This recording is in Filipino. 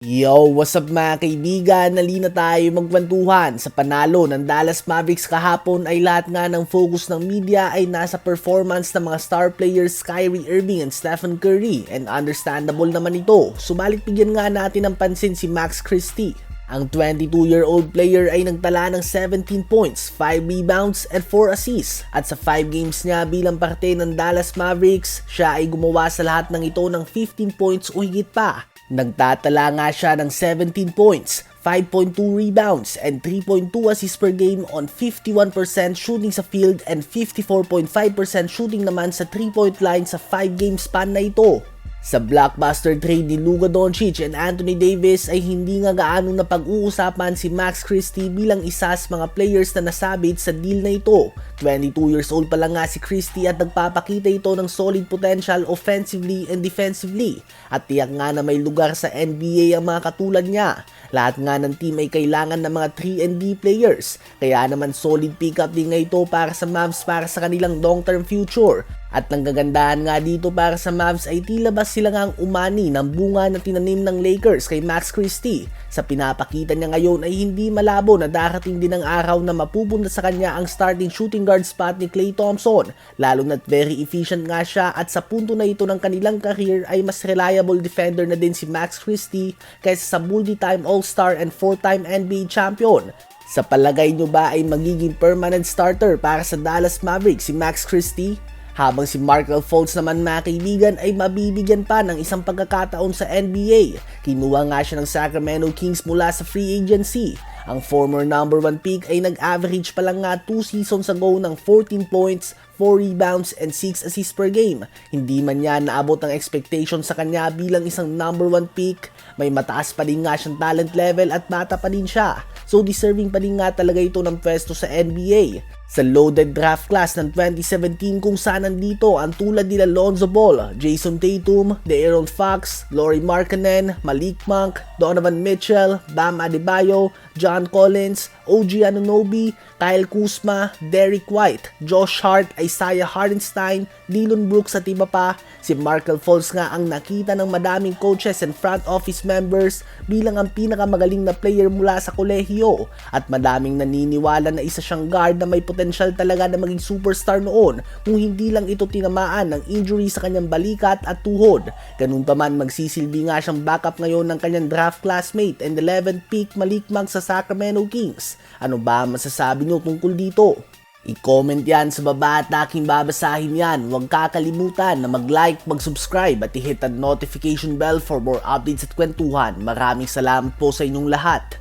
Yo, what's up mga kaibigan? Nalina tayo magkwentuhan. Sa panalo ng Dallas Mavericks kahapon ay lahat nga ng focus ng media ay nasa performance ng mga star players Kyrie Irving and Stephen Curry and understandable naman ito. Subalit bigyan nga natin ng pansin si Max Christie. Ang 22-year-old player ay nagtala ng 17 points, 5 rebounds, and 4 assists. At sa 5 games niya bilang parte ng Dallas Mavericks, siya ay gumawa sa lahat ng ito ng 15 points o higit pa. Nagtatala nga siya ng 17 points, 5.2 rebounds, and 3.2 assists per game on 51% shooting sa field and 54.5% shooting naman sa 3-point line sa 5 game span na ito. Sa blockbuster trade ni Luka Doncic and Anthony Davis ay hindi nga gaano na pag-uusapan si Max Christie bilang isa sa mga players na nasabit sa deal na ito. 22 years old pa lang nga si Christie at nagpapakita ito ng solid potential offensively and defensively. At tiyak nga na may lugar sa NBA ang mga katulad niya. Lahat nga ng team ay kailangan ng mga 3 D players. Kaya naman solid pickup din nga ito para sa Mavs para sa kanilang long-term future. At ang gagandahan nga dito para sa Mavs ay tila ba sila nga ang umani ng bunga na tinanim ng Lakers kay Max Christie. Sa pinapakita niya ngayon ay hindi malabo na darating din ang araw na mapupunta sa kanya ang starting shooting guard spot ni Klay Thompson. Lalo na't very efficient nga siya at sa punto na ito ng kanilang career ay mas reliable defender na din si Max Christie kaysa sa multi-time All-Star and 4-time NBA champion. Sa palagay nyo ba ay magiging permanent starter para sa Dallas Mavericks si Max Christie? Habang si Markel Fultz naman mga kaibigan ay mabibigyan pa ng isang pagkakataon sa NBA. Kinuha nga siya ng Sacramento Kings mula sa free agency. Ang former number 1 pick ay nag-average pa lang nga 2 seasons ago ng 14 points, 4 rebounds, and 6 assists per game. Hindi man niya naabot ang expectation sa kanya bilang isang number 1 pick, may mataas pa din nga siyang talent level at bata pa din siya. So deserving pa din nga talaga ito ng pwesto sa NBA. Sa loaded draft class ng 2017 kung saan nandito ang tulad nila Lonzo Ball, Jason Tatum, De'Aaron Fox, Laurie Markkanen, Malik Monk, Donovan Mitchell, Bam Adebayo, John Collins, OG Anunoby, Kyle Kuzma, Derek White, Josh Hart, Isaiah Hardenstein, Dylan Brooks at iba pa, si Markel Fultz nga ang nakita ng madaming coaches and front office members bilang ang pinakamagaling na player mula sa kolehiyo at madaming naniniwala na isa siyang guard na may potential talaga na maging superstar noon kung hindi lang ito tinamaan ng injury sa kanyang balikat at tuhod. Ganun pa man magsisilbi nga siyang backup ngayon ng kanyang draft classmate and 11th pick Malik Monk sa Sacramento Kings. Ano ba masasabi niyo tungkol dito? I-comment yan sa baba at aking babasahin yan. Huwag kakalimutan na mag-like, mag-subscribe at i-hit ang notification bell for more updates at kwentuhan. Maraming salamat po sa inyong lahat.